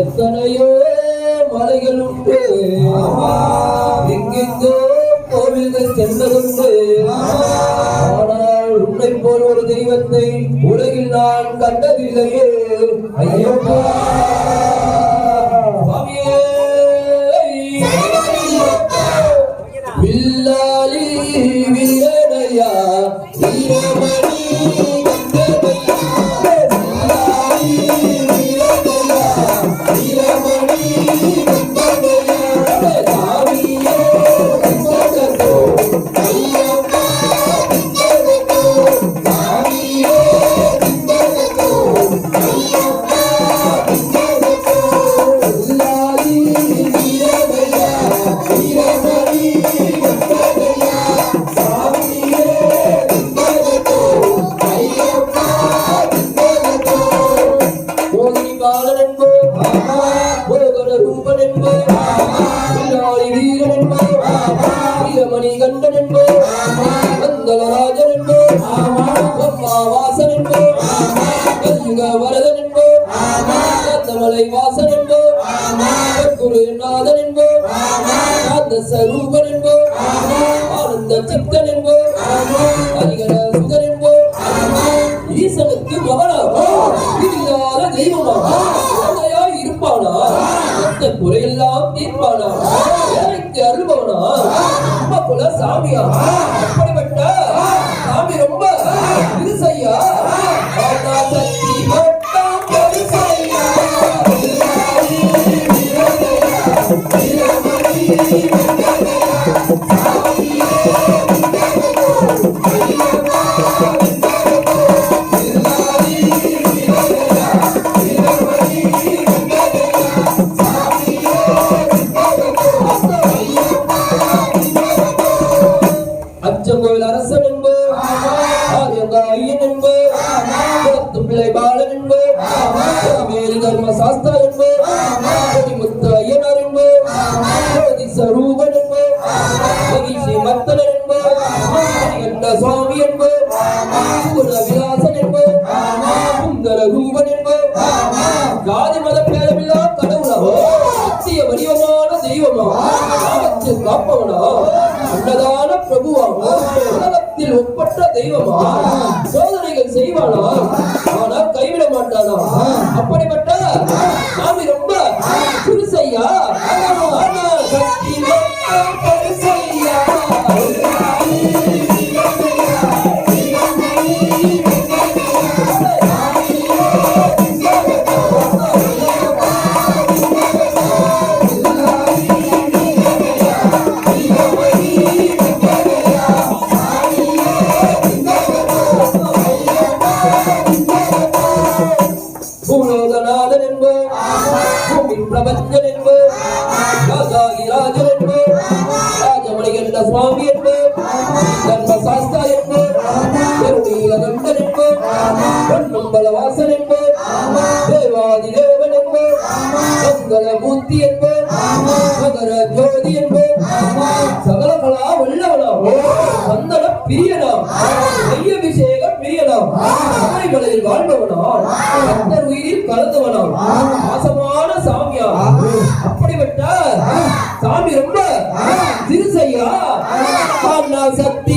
எத்தனையோ மலைகள் உண்டு. எங்கெங்கோ கோவில்கள் சென்றதுண்டு. ஆனால் உன்னை போல் ஒரு தெய்வத்தை உலகில் நான் கண்டதில்லையே. ஐயப்பா கந்தமலை வாசன் என்போ குருநாதன் என்போ காந்த சரூபன் என்போ ஆனந்த சித்தன் என்போ ஹரிகர சுதன் என்போம். ஈசனுக்கு மகனா இல்லாத தெய்வமா குழந்தையா இருப்பானா? அந்த குறையெல்லாம் தீர்ப்பானா? ஏழைக்கு அருள்பவனா? நம்ம குல சாமியா? அப்படிப்பட்ட சாமி ரொம்ப இருசையா ஜோதி சரூபன் என்போ மகிழ்ச்சி மத்தனன் விலாசன் என்போ சுந்தர ரூபன் என்போ ஜாதி மத பேரமில்லா கடவுளா சத்திய வடிவமான தெய்வமா காலத்து காப்பவனா அன்னதான பிரபுவா உலகத்தில் ஒப்பற்ற தெய்வமா சோதனைகள் செய்வானா ஆனா கைவிட மாட்டானா அப்படிப்பட்ட சுவாமி என்று தர்ம சாஸ்தா என்போம் பெருநீலகண்டன் என்போம் பொன்னம்பல வாசன் என்போம் தேவாதி தேவன் என்போம் மங்கள மூர்த்தி என்போம் மகர ஜோதி என்போம் சகலகலா கலா வல்லவனா சந்தன பிரியனா அபிஷேகம் பிரியனா உலகில் வாழ்பவனா பக்தர் உயிரில் கலந்தவனோ. மாசமான சாமியா. அப்படிப்பட்ட சாமி ரொம்ப. திருசையா ஆனா சக்தி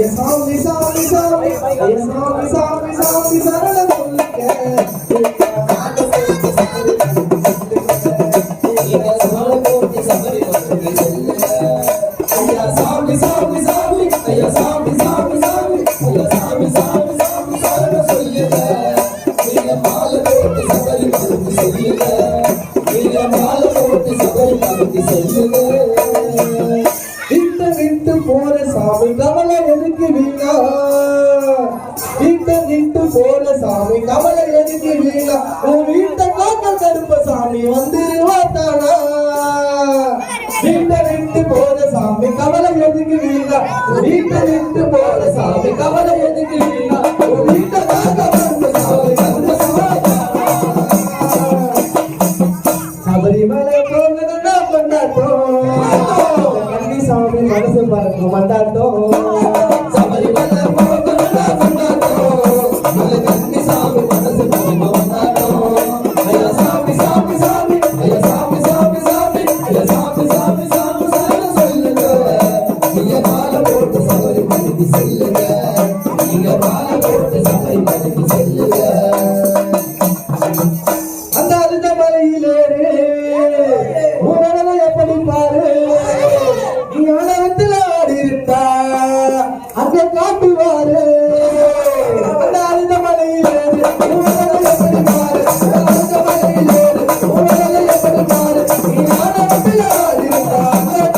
Yes, all விட்டு விட்டு போற சாமி கமலை எதுக்கு வீணா வீட்டை நின்று சாமி கமலை எதுக்கு வீணா உன் வீட்டை காக்க சாமி வந்துருவா தானா வீட்டை நின்று போற சாமி கமலை எதுக்கு வீணா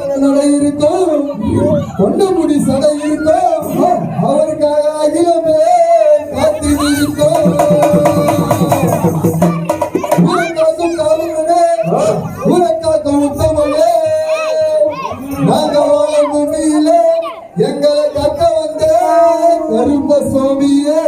நடை இருக்கோ கொண்டு முடி சடை இருக்கோ அவருக்காக அகிலமே காத்திருக்கோ உனக்காக்கும் காவலனே உனக்காக்கும் உத்தமனே நாங்க வாழும் பூமியிலே எங்களை கத்த வந்த கருப்ப சுவாமியே.